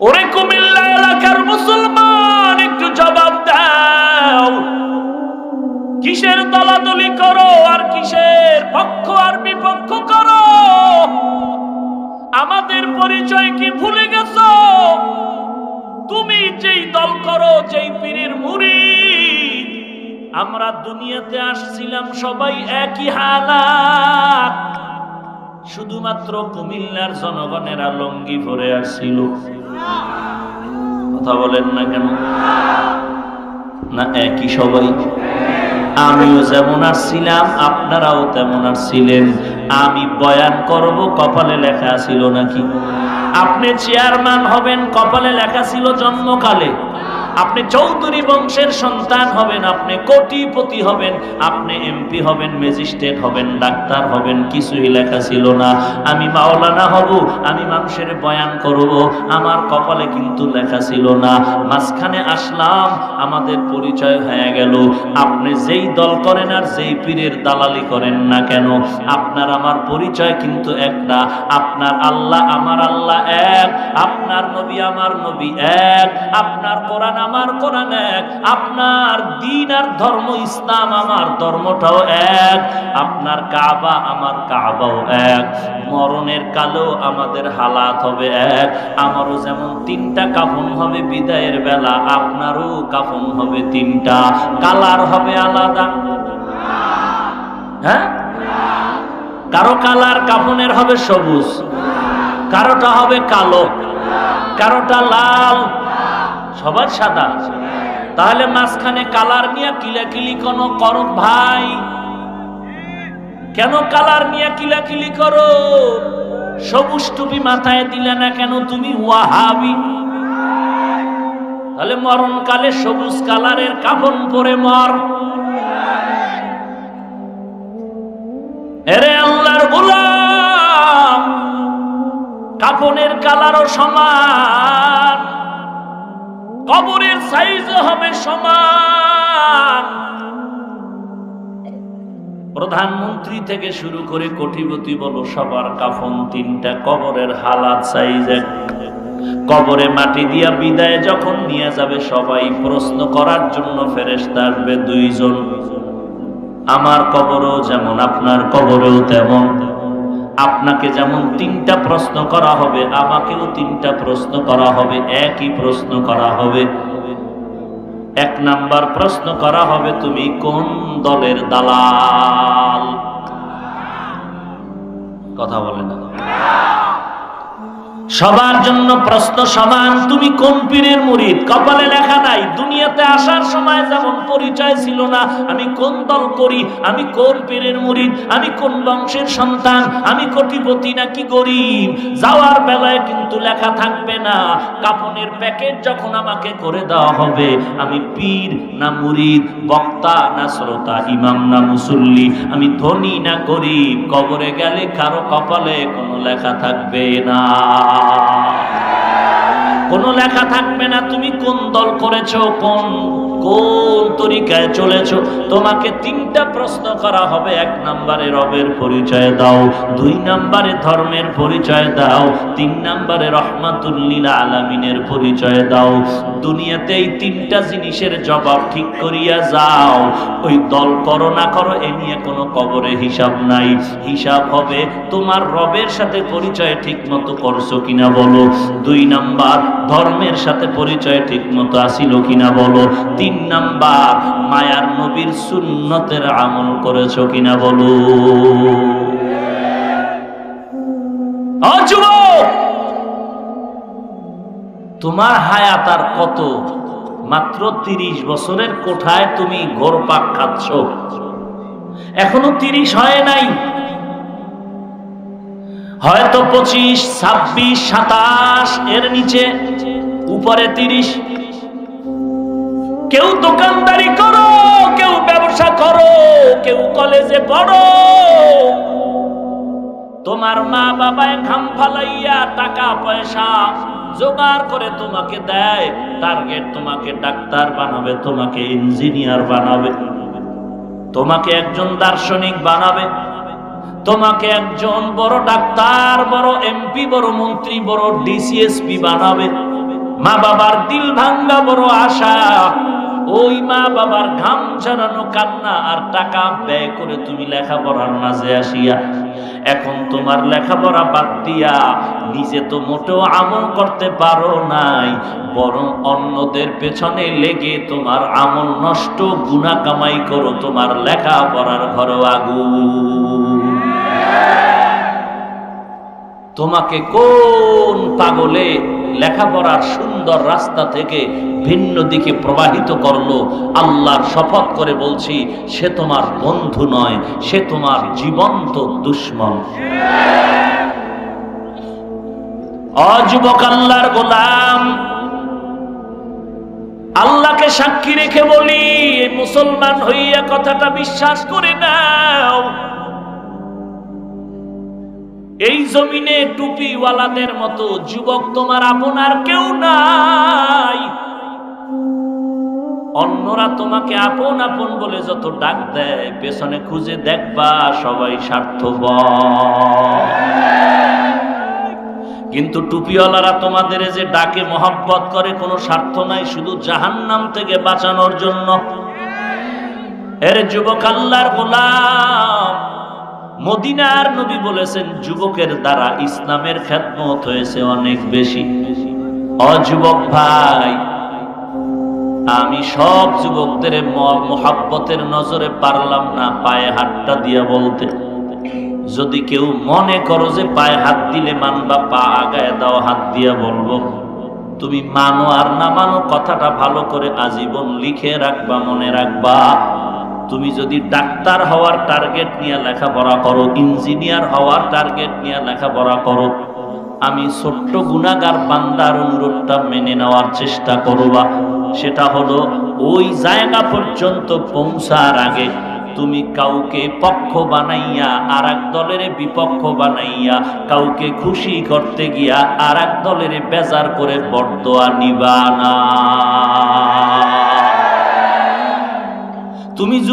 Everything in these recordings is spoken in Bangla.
ওরে কুমিল্লা এলাকার মুসলমান, একটু জবাব দাও। কিসের দলাদলি করো আর কিসের পক্ষ আর বিপক্ষ করো? আমাদের পরিচয় কি ভুলে গেছো? তুমি যেই দল করো, যেই পীরের মুড়ি আমরা দুনিয়াতে আসছিলাম সবাই একই হালাত। শুধুমাত্র কুমিল্লার জনগণেরা লঙ্গি ভরে আসছিল। কথা বলেন না কেন? না, একই সবাই। আমিও যেমন আসছিলাম আপনারাও তেমন আসছিলেন আমি বয়ান করব, কপালে লেখা ছিল নাকি? আপনি চেয়ারম্যান হবেন, কপালে লেখা ছিল জন্মকালে। আপনি চৌধুরী বংশের সন্তান হবেন, আপনি কোটিপতি হবেন, আপনি এমপি হবেন, ম্যাজিস্ট্রেট হবেন, ডাক্তার হবেন, কিছুই লেখা ছিল না। আমি মাওলানা হব, আমি মানুষের বয়ান করব, আমার কপালে কিন্তু লেখা ছিল না। মাঝখানে আসলাম, আমাদের পরিচয় হয়ে গেল। আপনি যেই দল করেন আর যেই পীরের দালালি করেন না কেন? আপনার আমার পরিচয় কিন্তু একটা। আপনার আল্লাহ আমার আল্লাহ এক, আপনার নবী আমার নবী এক, আপনার কোরআন আমার কোরআন এক, আপনার দিন আর ধর্ম ইসলাম আমার ধর্মটাও এক, আপনার কাবা আমার কাবাও এক, মরণের কালেও আমাদের হালাত হবে এক, আমারও যেমন তিনটা কাফন হবে বিদায়ের বেলা, আপনারও কাফন হবে তিনটা, কালার হবে আলাদা। হ্যাঁ? কারও কালার কাফনের হবে সবুজ, কারোটা হবে কালো, কারোটা লাল সবার সাদা। তাহলে মাঝখানে কালার নিয়ে কিলাকিলি কোনো করো ভাই। কেন কালার নিয়ে কিলাকিলি করো? সবুজ টুপি মাথায় দিলে না কেন তুমি ওয়াহাবি? তাহলে মরণকালে সবুজ কালারের কাফন পরে মর। এরে আল্লাহর গোলাম, কাফনের কালারও সমান। কবরের সাইজও হবে সমান। প্রধানমন্ত্রী থেকে শুরু করে কোটিপতি বলো, সবার কাফন তিনটা, কবরের হালাত সাইজ এক। কবরে মাটি দিয়া বিদায় যখন নিয়ে যাবে সবাই, প্রশ্ন করার জন্য ফেরেশতা আসবে দুইজন। আমার কবরও যেমন, আপনার কবরেও তেমন। আপনাকে যেমন তিনটা প্রশ্ন করা হবে, আমাকেও তিনটা প্রশ্ন করা হবে, একই প্রশ্ন করা হবে। এক নাম্বার প্রশ্ন করা হবে, তুমি কোন দলের দালাল? কথা বলে না সবার জন্য প্রশ্ন সমান, তুমি কোন পীরের মুরিদ? কপালে লেখা নাই, দুনিয়াতে আসার সময় যেমন পরিচয় ছিল না, আমি কোন দল করি, আমি কোন পীরের মুরিদ, আমি কোন বংশের সন্তান, আমি কোটিপতি নাকি গরিব? যাওয়ার বেলায় কিন্তু লেখা থাকবে না কাফনের প্যাকেট যখন আমাকে করে দেওয়া হবে, আমি পীর না মুরিদ, বক্তা না শ্রোতা, ইমাম না মুসল্লি, আমি ধনী না গরিব, কবরে গেলে কারও কপালে কোনো লেখা থাকবে না। কোনো লেখা থাকবে না তুমি কোন দল করেছ কোন কোন তরিকায় চলেছো? তোমাকে তিনটা প্রশ্ন করা হবে। এক নম্বরে রবের পরিচয় দাও, দুই নম্বরে ধর্মের পরিচয় দাও, তিন নম্বরে রহমাতুল্লিল আলামিনের পরিচয় দাও। দুনিয়াতে এই তিনটা জিনিসের জবাব ঠিক করিয়া যাও। ওই দল করো না করো, এ নিয়ে কোনো কবরে হিসাব নাই। হিসাব হবে, তোমার রবের সাথে পরিচয় ঠিক মতো করছ কিনা বলো। দুই নাম্বার, ধর্মের সাথে পরিচয় ঠিক মতো আসিল কিনা বলো। তিন নাম্বার, মায়ার নবীর সুন্নতের আমল করেছ কিনা বলো। তোমার হায়াত আর কত? মাত্র তিরিশ বছরের কোঠায় তুমি ঘোরপাক খাচ্ছ। এখনও তিরিশ হয় নাই। হয়তো পঁচিশ, ছাব্বিশ, সাতাশ, এর নিচে উপরে তিরিশ কেউ দোকানদারি করো, কেউ ব্যবসা করো, কেউ কলেজে পড়ো। তোমার মা বাবায় ঘাম ফালাইয়া টাকা, পয়সা জোগাড় করে তোমাকে দেয় টার্গেট তোমাকে ডাক্তার বানাবে, তোমাকে ইঞ্জিনিয়ার বানাবে, তোমাকে একজন দার্শনিক বানাবে, তোমাকে একজন বড় ডাক্তার, বড় এমপি বড় মন্ত্রী, বড় ডিসিএসপি বানাবে। মা বাবার দিল ভাঙ্গা বড় আশা ওই মা বাবার ঘাম ঝরানো কান্না আর টাকা ব্যয় করে তুমি লেখাপড়ার মাঝে আসিয়া, এখন তোমার লেখাপড়া বাদ দিয়া নিজে তো মোটেও আমল করতে পারো নাই, বরং অন্যদের পেছনে লেগে তোমার আমল নষ্ট গুণা কামাই করো তোমার লেখাপড়ার ঘর আগুন তোমাকে কোন পাগলে লেখাপড়ার সুন্দর রাস্তা থেকে ভিন্ন দিকে প্রবাহিত করল? আল্লাহর শপথ করে বলছি, সে তোমার বন্ধু নয়, সে তোমার জীবন্ত দুশ্মন। অযুবক আল্লাহর গোলাম, আল্লাহকে সাক্ষী রেখে বলি মুসলমান হইয়া কথাটা বিশ্বাস করে নাও। এই জমিনে টুপিওয়ালাদের মতো যুবক তোমার আপনার কেউ নাই। অন্যরা তোমাকে আপন আপন বলে যত ডাক দেয়, পেছনে খুঁজে দেখবা সবাই স্বার্থপর। কিন্তু টুপিওয়ালারা তোমাদের যে ডাকে মহাব্বত করে, কোনো স্বার্থ নাই, শুধু জাহান্নাম থেকে বাঁচানোর জন্য। এর যুবক আল্লাহর গোলাম মদিনার নবী বলেছেন, যুবকের দ্বারা ইসলামের খেদমত হয়েছে অনেক বেশি। অযুবক ভাই, আমি সব যুবকদের মোহাব্বতের নজরে পারলাম না পায়ে হাতটা দিয়া বলতে। যদি কেউ মনে করো যে পায়ে হাত দিলে মানবা, পা আগায় দাও, হাত দিয়া বলব। তুমি মানো আর না মানো, কথাটা ভালো করে আজীবন লিখে রাখবা, মনে রাখবা। তুমি যদি ডাক্তার হওয়ার টার্গেট নিয়ে লেখাপড়া করো ইঞ্জিনিয়ার হওয়ার টার্গেট নিয়ে লেখাপড়া করো, আমি ছোট্ট গুণাগার বান্দার অনুরোধটা মেনে নেওয়ার চেষ্টা করবা। সেটা হলো, ওই জায়গা পর্যন্ত পৌঁছার আগে তুমি কাউকে পক্ষ বানাইয়া আর এক দলের বিপক্ষ বানাইয়া, কাউকে খুশি করতে গিয়া আর এক দলের বেজার করে বরদোয়া নিবানা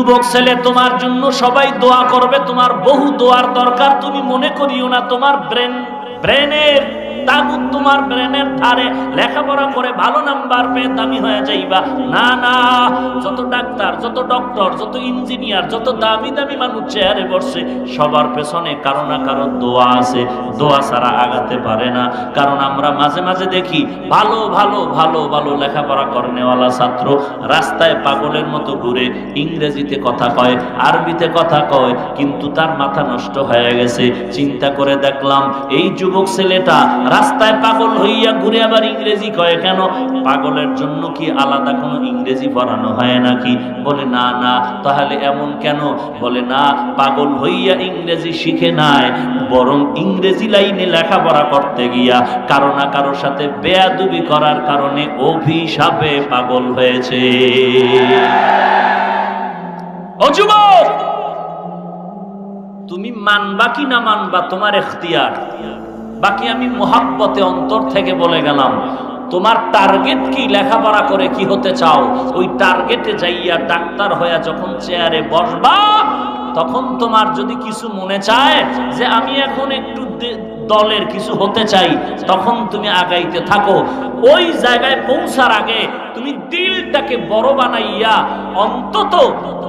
যুবক ছেলে, তোমার জন্য সবাই দোয়া করবে। তোমার বহু দোয়ার দরকার, তুমি মনে করিও না, তোমার ব্রেন, ব্রেনের তাগুত তোমার ব্রেনের ধারে লেখাপড়া করে ভালো নাম্বার পেয়ে দামি হয়ে যাইবা। না না, যত ডাক্তার, যত ডক্টর, যত ইঞ্জিনিয়ার, যত দামি দামি মানুষ চেয়ারে বসছে সবার পেছনে কারও না কারও দোয়া আছে। দোয়া ছাড়া আগাতে পারে না। কারণ আমরা মাঝে মাঝে দেখি, ভালো ভালো ভালো ভালো লেখাপড়া করেনেওয়ালা ছাত্র রাস্তায় পাগলের মতো ঘুরে ইংরেজিতে কথা কয়, আরবিতে কথা কয়, কিন্তু তার মাথা নষ্ট হয়ে গেছে। চিন্তা করে দেখলাম, এই যুবক ছেলেটা রাস্তায় পাগল হইয়া ঘুরে আবার ইংরেজি কয়, কেন? পাগলের জন্য কি আলাদা কোনো ইংরেজি পড়ানো হয় নাকি? বলে, না না, তাহলে এমন কেন? বলে, না, পাগল হইয়া ইংরেজি শিখে নাই, বরং ইংরেজি লাইনে লেখাপড়া করতে গিয়া কারও না কারও সাথে বেয়াদুবি করার কারণে অভিশাপে পাগল হয়েছে। তুমি মানবা কি না মানবা, তোমার এখতিয়ার? বাকি আমি মোহাব্বতে অন্তর থেকে বলে গেলাম, তোমার টার্গেট কি? লেখাপড়া করে কি হতে চাও? ওই টার্গেটে যাইয়া ডাক্তার হইয়া যখন চেয়ারে বসবা, তখন তোমার যদি কিছু মনে চায় যে আমি এখন একটু দলের কিছু হতে চাই, তখন তুমি আগাইতে থাকো। ওই জায়গায় পৌঁছার আগে তুমি দিলটাকে বড় বানাইয়া অন্তত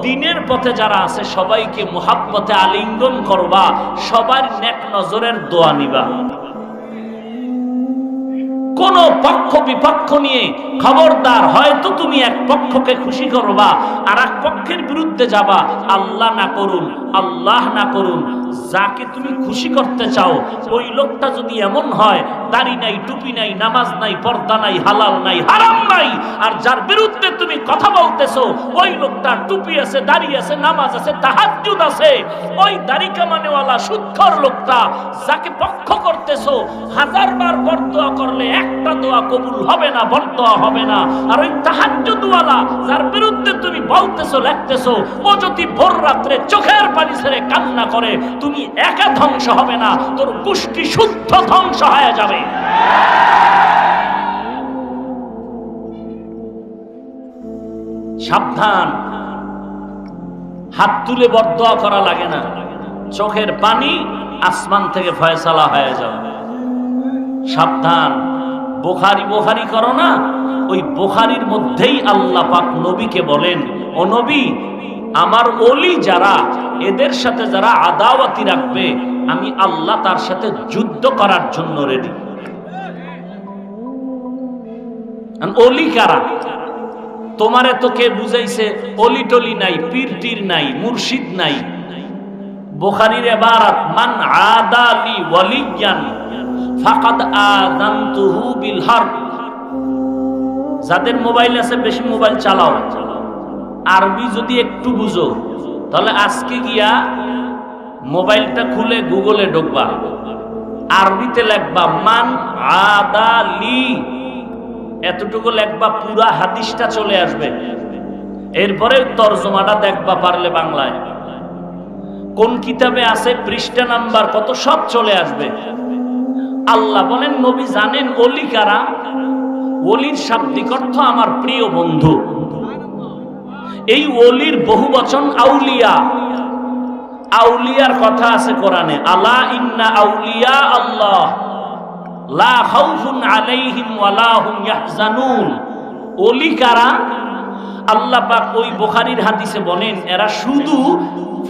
দিনের পথে যারা আছে সবাইকে মোহাব্বতে আলিঙ্গন করবা, সবার নেক নজরের দোয়া নিবা। কোন পক্ষ বিপক্ষ নিয়ে খবরদার হয়তো তুমি এক পক্ষকে খুশি করবা আর এক পক্ষের বিরুদ্ধে যাবা। আল্লাহ না করুন, আল্লাহ না করুন যাকে তুমি খুশি করতে চাও, ওই লোকটা যদি এমন হয়, দাড়ি নাই, টুপি নাই, নামাজ নাই, পর্দা নাই, হালাল নাই, হারাম নাই, আর যার বিরুদ্ধে তুমি কথা বলতেছো, ওই লোকটা টুপি আছে, দাড়ি আছে, নামাজ আছে, তাহাজ্জুদ আছে, ওই দাড়ি কামানেওয়ালা সুৎখর লোকটা যাকে পক্ষ করতেছো, হাজার বার বরদোয়া করলে একটা দোয়া কবুল হবে না, বরদোয়া হবে না, আর ওই তাহাজ্জুদওয়ালা যার বিরুদ্ধে তুমি বলতেছো, লেখতেছো, ও যদি ভোর রাত্রে চোখের পানি ছেড়ে কান্না করে তুমি একা ধ্বংস হবে না, তোর গোষ্ঠী শুদ্ধ ধ্বংস হয়ে যাবে। সাবধান। হাত তুলে বরদোয়া করা লাগে না। চোখের পানি আসমান থেকে ফয়সালা হয়ে যাবে। সাবধান। বোখারি বোখারি করো না, ওই বোখারির মধ্যেই আল্লাহ পাক নবীকে বলেন, ও নবী, আমার অলি যারা এদের সাথে যারা আদাওয়াতি রাখবে, আমি আল্লাহ তার সাথে যুদ্ধ করার জন্য রেডি অলি কারা? তোমারে তো কে বুঝাইছে, অলি টলি নাই, পীর টির নাই, মুর্শিদ নাই। বোখারির এবারাত, মান আদালি ওয়ালিয়ান, ফাকাদ আযানতুহু বিল হারব। যাদের মোবাইল আছে, বেশি মোবাইল চালাও। আরবি যদি একটু বুঝো। তাহলে আজকে গিয়া মোবাইলটা খুলে গুগলে ঢুকবা। আরবিতে লেখবা, মান আদালি এতটুকু লেখবা, পুরা হাদিসটা চলে আসবে। এরপরে তর্জমাটা দেখবা পারলে বাংলায়। কোন কিতাবে আছে পৃষ্ঠা নাম্বার কত, সব চলে আসবে। আল্লাহ বলেন, নবী জানেন, অলি কারা? অলির শাব্দিক অর্থ আমার প্রিয় বন্ধু। এই অলির বহু বচন আউলিয়া। আউলিয়ার কথা আছে কোরআনে, আলা ইন্না আউলিয়া আল্লাহ। লা কারা? আল্লাহ বলেন, এরা শুধু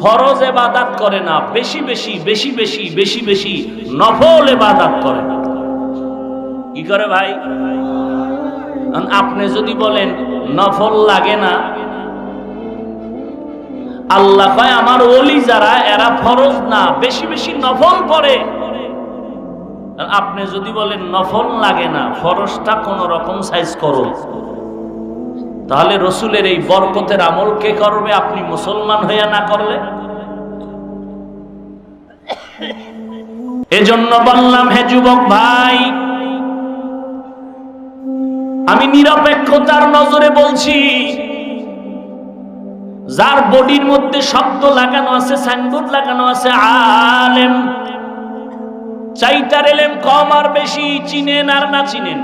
ফরজ ইবাদত করে না, বেশি বেশি বেশি বেশি বেশি বেশি নফল ইবাদত করে। কি করে ভাই? আপনি যদি বলেন, নফল লাগে না আল্লাহ কয় আমার ওলি যারা, এরা ফরজ না, বেশি বেশি নফল পড়ে আপনি যদি বলেন নফল লাগে না, ফরজটা কোন রকম সাইজ করো। তাহলে রসুলের এই বরকতের আমল কে করবে? আপনি মুসলমান হইয়া না করলে? এজন্য বললাম, হে যুবক ভাই, আমি নিরপেক্ষতার নজরে বলছি যার বডির মধ্যে শব্দ লাগানো আছে, সাইনবোর্ড লাগানো আছে, আলেম। চাইটার এলেম কম আর বেশি, চিনেন আর না চিনেন।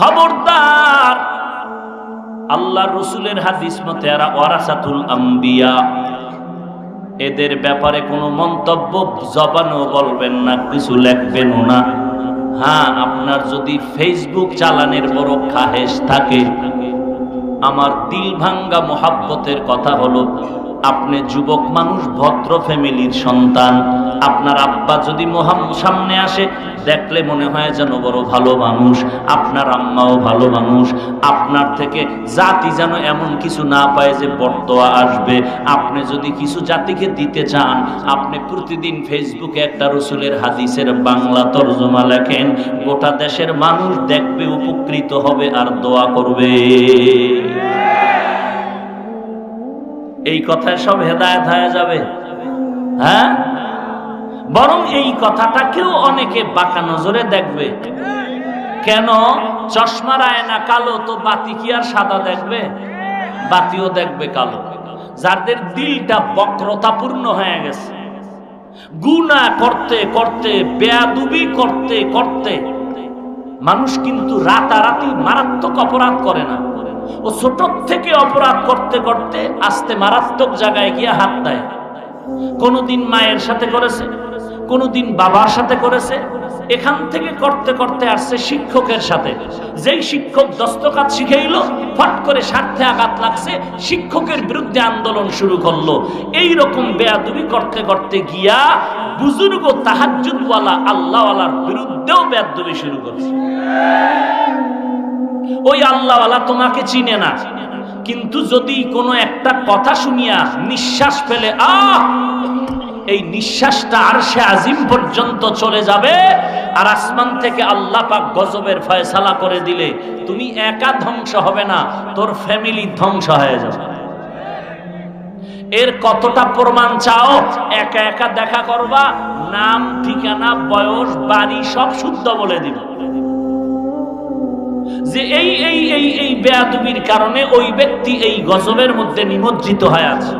খবরদার। আল্লাহ রসুলের হাদিস মতে ওয়ারাসাতুল আম্বিয়া। এদের ব্যাপারে কোনো মন্তব্য জবানও বলবেন না, কিছু লেখবেনও না। হ্যাঁ আপনার যদি ফেসবুক চালানের বড় খাহেস থাকে আমার দিল ভাঙ্গা মোহাব্বতের কথা হলো আপনি যুবক মানুষ, ভদ্র ফ্যামিলির সন্তান। আপনার আব্বা যদি মোহাম সামনে আসে, দেখলে মনে হয় যেন বড় ভালো মানুষ। আপনার আম্মাও ভালো মানুষ। আপনার থেকে জাতি যেন এমন কিছু না পায় যে বর্তোয়া আসবে। আপনি যদি কিছু জাতিকে দিতে চান, আপনি প্রতিদিন ফেসবুকে একটা রসুলের হাদিসের বাংলা তর্জমা লেখেন, গোটা দেশের মানুষ দেখবে, উপকৃত হবে আর দোয়া করবে। এই কথায় সব হেদায়ত হয়ে যাবে। হ্যাঁ? বরং এই কথাটাকেও অনেকে বাঁকা নজরে দেখবে। কেন? চশমার আয়না কালো, তো বাতি কি আর সাদা দেখবে? বাতিও দেখবে কালো। যাদের দিলটা বক্রতাপূর্ণ হয়ে গেছে। গুণা করতে করতে, বেয়াদুবি করতে করতে মানুষ কিন্তু রাতারাতি মারাত্মক অপরাধ করে না। ও ছোট থেকে অপরাধ করতে করতে আস্তে মারাত্মক জায়গায় গিয়ে হাত দেয়। কোনোদিন মায়ের সাথে করেছে, কোনোদিন বাবার সাথে করেছে, এখান থেকে করতে করতে আসছে শিক্ষকের সাথে। যেই শিক্ষক দস্তকাত শিখাইল, ফট করে স্বার্থে আঘাত লাগছে, শিক্ষকের বিরুদ্ধে আন্দোলন শুরু করল। এই রকম বেয়াদুবি করতে করতে গিয়া বুজুর্গ তাহাজুদওয়ালা আল্লাহওয়ালার বিরুদ্ধেও বেয়াদুবি শুরু করছে। ওই আল্লাহওয়ালা তোমাকে চিনে না। কিন্তু যদি কোনো একটা কথা শুনিয়া নিঃশ্বাস ফেলে, আহ! এই নিঃশ্বাসটা আর সে আজিম পর্যন্ত চলে যাবে আর আসমান থেকে আল্লাহ পাক গজবের ফয়সালা করে দিলে তুমি একা ধ্বংস হবে না, তোর ফ্যামিলি ধ্বংস হয়ে যাবে। এর কতটা প্রমাণ চাও? একা একা দেখা করবা, নাম, ঠিকানা, বয়স, বাড়ি সব শুদ্ধ বলে দিব। যে এই এই এই এই বেয়াদুবির কারণে ওই ব্যক্তি এই গজবের মধ্যে নিমজ্জিত হয়ে আছে।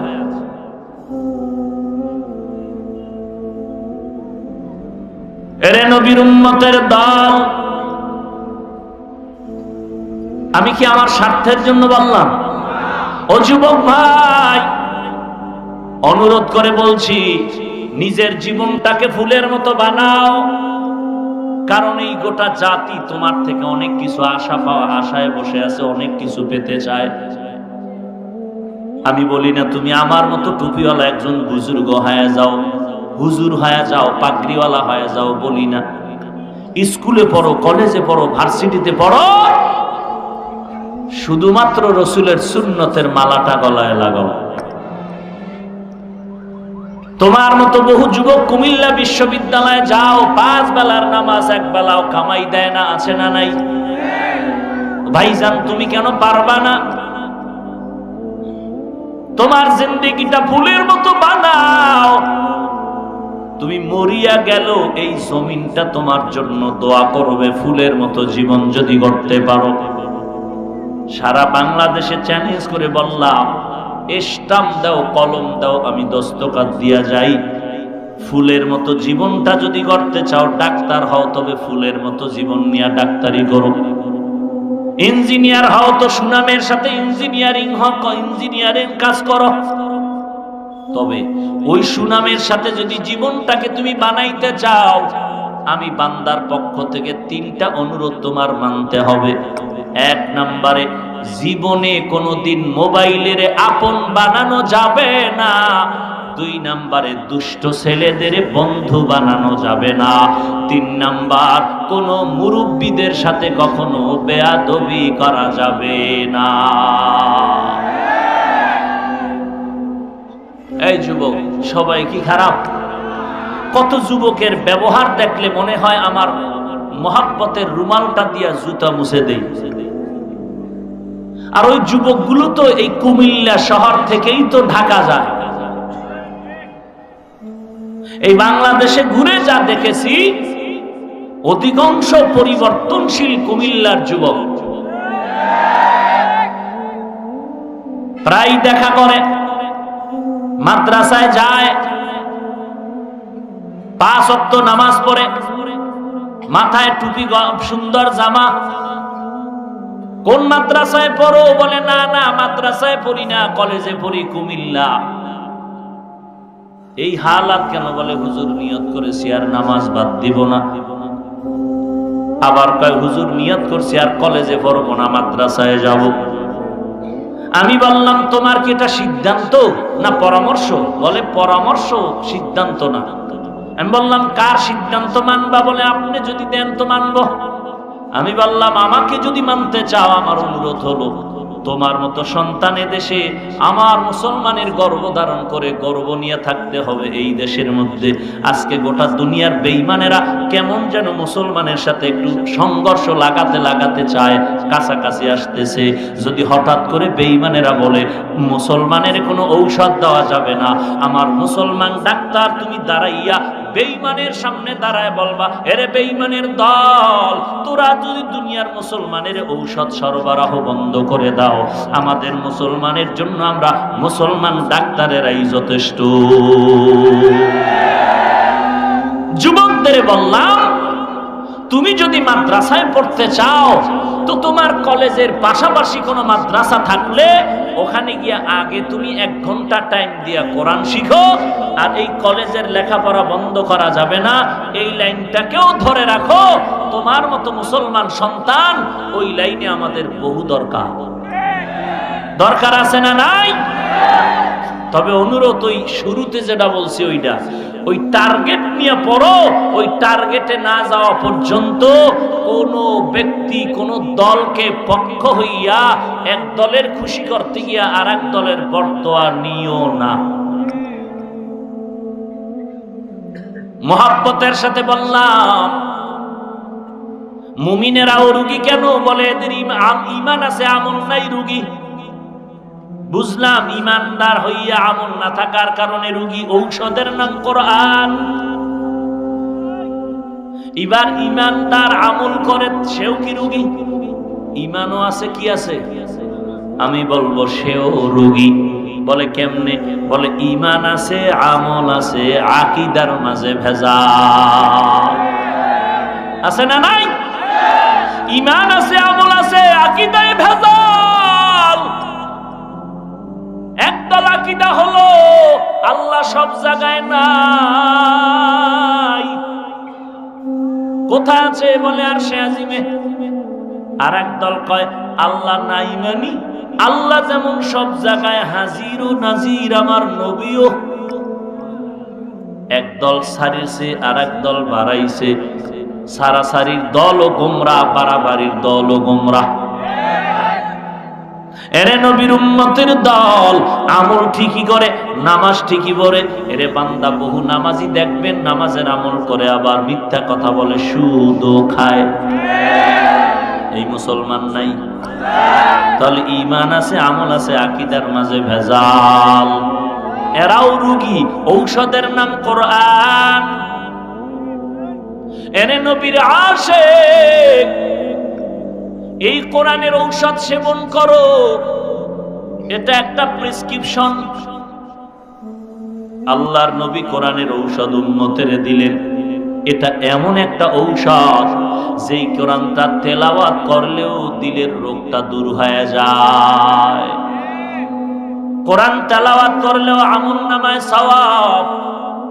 এরে নবীর উম্মতের দল, আমি কি আমার স্বার্থের জন্য বললাম? ও যুবক ভাই, অনুরোধ করে বলছি, নিজের জীবনটাকে ফুলের মতো বানাও। কারণ এই গোটা জাতি তোমার থেকে অনেক কিছু আশা পাওয়া, আশায় বসে আছে, অনেক কিছু পেতে চায়। আমি বলি না, তুমি আমার মতো টুপিওয়ালা একজন বুজুর্গ হয়ে যাও, হুজুর হয়ে যাও, পাগড়িওয়ালা হয়ে যাও, বলি না। স্কুলে পড়ো, কলেজে পড়ো, ভার্সিটিতে পড়ো, শুধুমাত্র রসুলের সুন্নতের মালাটা গলায় লাগাও। তোমার মতো বহু যুবক কুমিল্লা বিশ্ববিদ্যালয়ে যাও, পাঁচ বেলার নামাজ এক বেলাও কামাই দেয় না, আছে না নাই? ভাইজান, তুমি কেন পারবা না? তোমার জিন্দেগিটা ফুলের মতো বানাও। তুমি মরিয়া গেল, এই জমিনটা তোমার জন্য দোয়া করবে, ফুলের মতো জীবন যদি গড়তে পারো। সারা বাংলাদেশে চ্যালেঞ্জ করে বললাম স্টাম দাও, কলম দাও, আমি দস্তকাত দিয়া যাই। ফুলের মতো জীবনটা যদি গড়তে চাও, ডাক্তার হও, তবে ফুলের মতো জীবন নিয়ে ডাক্তারি করো। ইঞ্জিনিয়ার হও তো সুনামের সাথে ইঞ্জিনিয়ারিং হক ইঞ্জিনিয়ারিং কাজ করো। তবে ওই সুনামের সাথে যদি জীবনটাকে তুমি বানাইতে চাও, আমি বান্দার পক্ষ থেকে তিনটা অনুরোধ তোমার মানতে হবে। এক নম্বরে জীবনে কোনোদিন মোবাইলের আপন বানানো যাবে না। দুই নাম্বারে দুষ্ট ছেলেদের বন্ধু বানানো যাবে না। তিন নাম্বার, কোন মুরব্বীদের সাথে কখনো বেয়াদবি করা যাবে না। এই যুবক, সবাই কি খারাপ? কত যুবকের ব্যবহার দেখলে মনে হয় আমার মহাব্বতের রুমালটা দিয়া জুতা মুছে দেই। আর ওই যুবকগুলো তো এই কুমিল্লা শহর থেকেই তো ঢাকা যায়। এই বাংলাদেশে ঘুরে যা দেখেছি, অধিকাংশ পরিবর্তনশীল কুমিল্লার যুবক। প্রায় দেখা করে, মাদ্রাসায় যায়, পাঁচ অক্ত নামাজ পড়ে, মাথায় টুপি সুন্দর জামা কোন মাদ্রাসায় পড়ো? বলে, না না, মাদ্রাসায় পড়ি না, কলেজে পড়ি কুমিল্লা। এই হালাত কেন? বলে, হুজুর নিয়ত করেছি, আর নামাজ বাদ দিব না। আবার কয়, হুজুর নিয়ত করছি, আর কলেজে পড়ব না, মাদ্রাসায় যাব। আমি বললাম, তোমার কি এটা সিদ্ধান্ত না পরামর্শ? বলে, পরামর্শ, সিদ্ধান্ত না। আমি বললাম, কার সিদ্ধান্ত মানবা? বলে, আপনি যদি দেন তো মানবো। আমি বললাম, আমাকে যদি মানতে চাও, আমার অনুরোধ হলো, তোমার মতো সন্তান দেশে আমার মুসলমানের গর্ব ধারণ করে গর্ব নিয়ে থাকতে হবে এই দেশের মধ্যে। আজকে গোটা দুনিয়ার বেইমানেরা কেমন যেন মুসলমানের সাথে একটু সংঘর্ষ লাগাতে লাগাতে চায়, কাছাকাছি আসতেছে। যদি হঠাৎ করে বেইমানেরা বলে, মুসলমানের কোনো ঔষধ দেওয়া যাবে না, আমার মুসলমান ডাক্তার, তুমি দাঁড়াইয়া বেইমানের সামনে দাঁড়ায় বলবা, এরে বেইমানের দল, তোরা যদি দুনিয়ার মুসলমানের ঔষধ সরবরাহ বন্ধ করে দাও, আমাদের মুসলমানের জন্য আমরা মুসলমান ডাক্তারেরাই যথেষ্ট। যুবকদের বললাম তুমি যদি মাদ্রাসায় পড়তে চাও, তো তোমার কলেজের পাশাপাশি কোনো মাদ্রাসা থাকলে ওখানে গিয়ে আগে তুমি এক ঘণ্টা টাইম দিয়া কোরআন শিখো, আর এই কলেজের লেখাপড়া বন্ধ করা যাবে না। এই লাইনটাকেও ধরে রাখো, তোমার মতো মুসলমান সন্তান ওই লাইনে আমাদের বহু দরকার। দরকার আছে না নাই? তবে অনুরোধ, ওই শুরুতে যেটা বলছি ওইটা, ওই টার্গেট নিয়ে পড়ো, ওই টার্গেটে না যাওয়া পর্যন্ত কোন ব্যক্তি, কোন দলকে পক্ষ হইয়া এক দলের খুশি করতে গিয়া আর এক দলের বর্তোয়া নিও না। মহাব্বতের সাথে বললাম, মুমিনেরাও রুগী কেন বলে এদের ইমা- ইমান আছে, আমল নাই রুগী। বুঝলাম, ইমানদার হইয়া আমল না থাকার কারণে রুগী ঔষধের নাম কোরআন। এবার ইমানদার আমল করে, সেও কি রুগী? ইমানও আছে কি আছে? আমি বলব, সেও রুগী। বলে কেমনে? বলে, ইমান আছে, আমল আছে, আকিদার মাঝে ভেজা আছে না নাই? ইমান আছে, আমল আছে, আকিদায় ভেজাল। একদল আকিদা হলো, আল্লাহ সব জায়গায় নাই। কোথায় আছে বলে আর সে আজিমে? আর দল কয়, আল্লাহ নাই মানি। আল্লাহ যেমন সব জায়গায় হাজির ও নাজির, আমার নবীও। একদল সারিছে, আর দল বাড়াইছে। সারা সারির দল ও গোমরা, বাড়াবাড়ির দল ও গোমরা। এরে নবীর উম্মতের দল, আমল ঠিকই করে, নামাজ ঠিকই পড়ে। এরে বান্দা, বহু নামাজি দেখবেন, নামাজের আমল করে আবার মিথ্যা কথা বলে সুদও খায়। এই মুসলমান নাই? তাহলে ইমান আছে, আমল আছে, আকিদার মাঝে ভেজাল। এরাও রুগী, ঔষধের নাম কোরআন। এনে নবীর আসে এই কোরআনের ঔষধ সেবন করো। এটা একটা প্রেসক্রিপশন। আল্লাহর নবী কোরআনের ঔষধ উন্মতের দিলেন। এটা এমন একটা ঔষধ, যেই কোরআনটা তেলাওয়াত করলেও দিলের রোগটা দূর হয়ে যায়। কোরআন তেলাওয়াত করলেও আমল নামায় সওয়াব,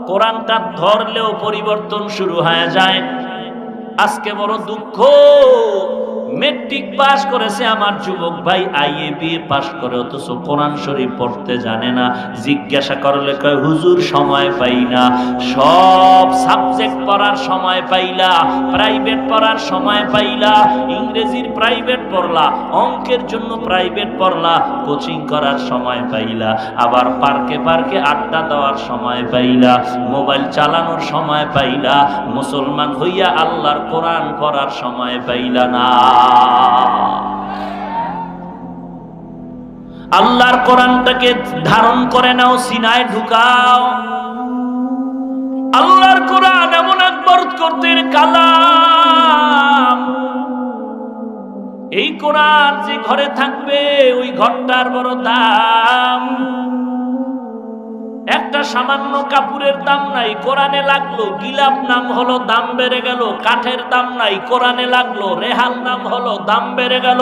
কোরআনটা ধরলেও পরিবর্তন শুরু হয়ে যায়। আজকে বড় দুঃখ মেট্রিক পাস করেছে আমার যুবক ভাই আইএ বিএ পাস করে, অথচ কোরআন শরীফ পড়তে জানে না। জিজ্ঞাসা করলে কয়, হুজুর, সময় পাই না। সব সাবজেক্ট পড়ার সময় পাইলা প্রাইভেট পড়ার সময় পাইলা, ইংরেজির প্রাইভেট পড়লা, অঙ্কের জন্য প্রাইভেট পড়লা কোচিং করার সময় পাইলা, আবার পার্কে পার্কে আড্ডা দেওয়ার সময় পাইলা মোবাইল চালানোর সময় পাইলা, মুসলমান হইয়া আল্লাহর কোরআন পড়ার সময় পাইলা না। আল্লাহর কোরআনটাকে ধারণ করে নাও, সিনায় ঢুকাও। আল্লাহর কোরআন এমন এক বরকতের কালাম। এই কোরআন যে ঘরে থাকবে, ওই ঘরটার বড় দাম। একটা সামান্য কাপড়ের দাম নাই, কোরআনে লাগল, গিলাপ নাম হলো, দাম বেড়ে গেল, কাঠের দাম নাই, কোরআনে লাগল রেহাল নাম হলো, দাম বেড়ে গেল।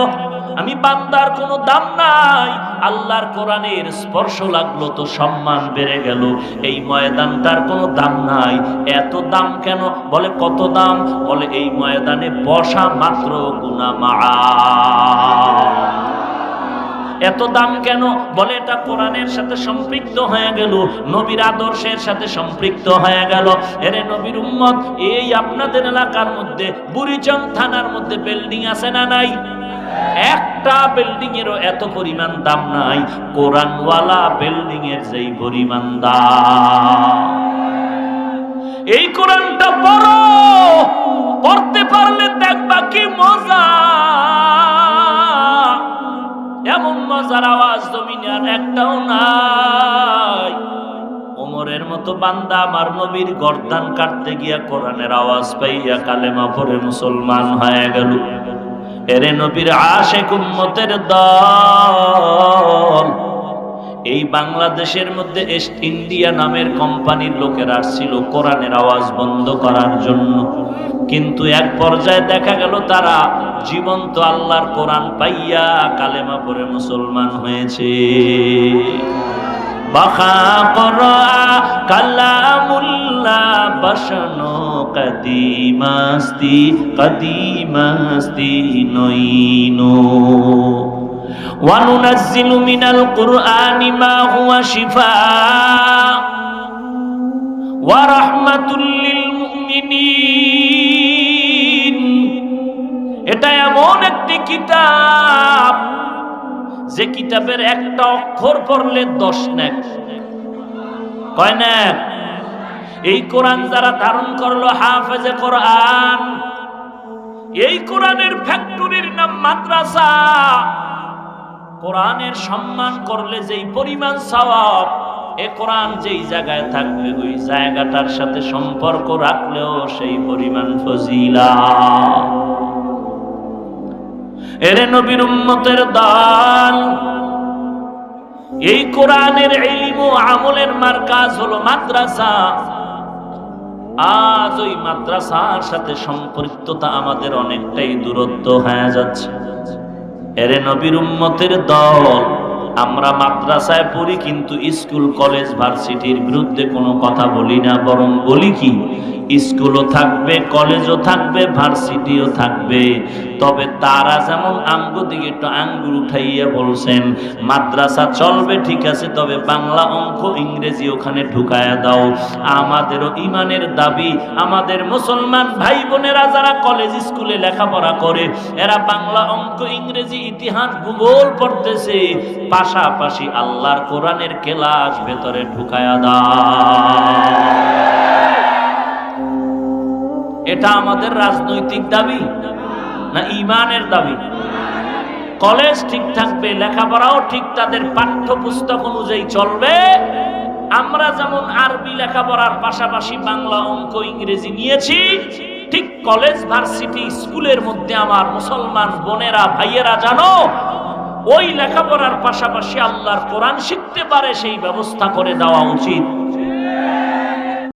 আমি বান্দার কোনো দাম নাই, আল্লাহর কোরআনের স্পর্শ লাগল তো সম্মান বেড়ে গেল। এই ময়দানটার কোনো দাম নাই। এত দাম কেন? বলে, কত দাম? বলে, এই ময়দানে বসা মাত্র গুনা মা এত দাম কেন? বলে এটা কোরআনের সাথে সম্পৃক্ত হয়ে গেল, নবীর আদর্শের সাথে সম্পৃক্ত হয়ে গেল। এরে নবীর উম্মত, এই আপনাদের এলাকার মধ্যে বুড়িচং থানার মধ্যে বিল্ডিং আছে না নাই? একটা বিল্ডিং এরও এত পরিমাণ দাম নাই, কোরআনওয়ালা বিল্ডিং এর যেই পরিমাণ দাম। এই কোরআনটা পড়ো, পড়তে পারলে দেখবা কি মজা। এমন মজার আওয়াজ জমিনে আর একটাও নাই। ওমরের মতো বান্দা আমার নবীর গর্দান কাটতে গিয়া কোরআনের আওয়াজ পাইয়া কালেমা পরে মুসলমান হয়ে গেল। এরে নবীর আশেক উম্মতের দল এই বাংলাদেশের মধ্যে এস্ট ইন্ডিয়া নামের কোম্পানির লোকেরা আসছিল কোরআনের আওয়াজ বন্ধ করার জন্য। কিন্তু এক পর্যায়ে দেখা গেল তারা জীবন্ত আল্লাহর কোরআন পাইয়া কালেমা পরে মুসলমান হয়েছে। বাখা করা কদিমাস্তি কদিমাস্তি নইনো। وننزل من القرآن ما هو شفاء ورحمة للمؤمنين এটা এমন একটি কিতাব যে কিতাবের একটা অক্ষর পড়লে দশ নেক কয় নেক এই কোরআন যারা ধারণ করলো হাফেজে কোরআন এই কোরআনের ফ্যাক্টরির নাম মাদ্রাসা কোরআনের সম্মান করলে যেই পরিমাণ সওয়াব, এ কোরআন যেই জায়গায় থাকবে, ওই জায়গাটার সাথে সম্পর্ক রাখলেও সেই পরিমাণ ফজিলা এরে নবীর উম্মতের দান। এই কোরআনের ইলম ও আমলের মার্কাজ হলো মাদ্রাসা। আজ ওই মাদ্রাসার সাথে সম্পৃক্ততা আমাদের অনেকটাই দূরত্ব হয়ে যাচ্ছে। এরে নবীর উম্মতের দল। আমরা মাদ্রাসায় পড়ি, কিন্তু স্কুল, কলেজ, ভার্সিটির বিরুদ্ধে কোনো কথা বলি না, বরং বলি কি? স্কুলও থাকবে, কলেজও থাকবে, ভার্সিটিও থাকবে। তবে তারা যেমন আঙ্গু দিকে একটু আঙ্গুল উঠাইয়া বলছেন, মাদ্রাসা চলবে, ঠিক আছে, তবে বাংলা অঙ্ক ইংরেজি ওখানে ঢুকায়া দাও। আমাদেরও ইমানের দাবি, আমাদের মুসলমান ভাই বোনেরা যারা কলেজ স্কুলে লেখাপড়া করে, এরা বাংলা অঙ্ক, ইংরেজি, ইতিহাস, ভূগোল পড়তেছে। পাশাপাশি আল্লাহর কোরআনের কেলাস ভেতরে ঢুকায়া দাও। এটা আমাদের রাজনৈতিক দাবি, না ইমানের দাবি? কলেজ ঠিক থাকবে, লেখাপড়াও ঠিক, তাদের পাঠ্যপুস্তক অনুযায়ী চলবে। আমরা যেমন আরবি লেখাপড়ার পাশাপাশি বাংলা অঙ্ক, ইংরেজি নিয়েছি, ঠিক কলেজ, ভার্সিটি, স্কুলের মধ্যে আমার মুসলমান বোনেরা, ভাইয়েরা জানো, ওই লেখাপড়ার পাশাপাশি আল্লাহর কোরআন শিখতে পারে, সেই ব্যবস্থা করে দেওয়া উচিত।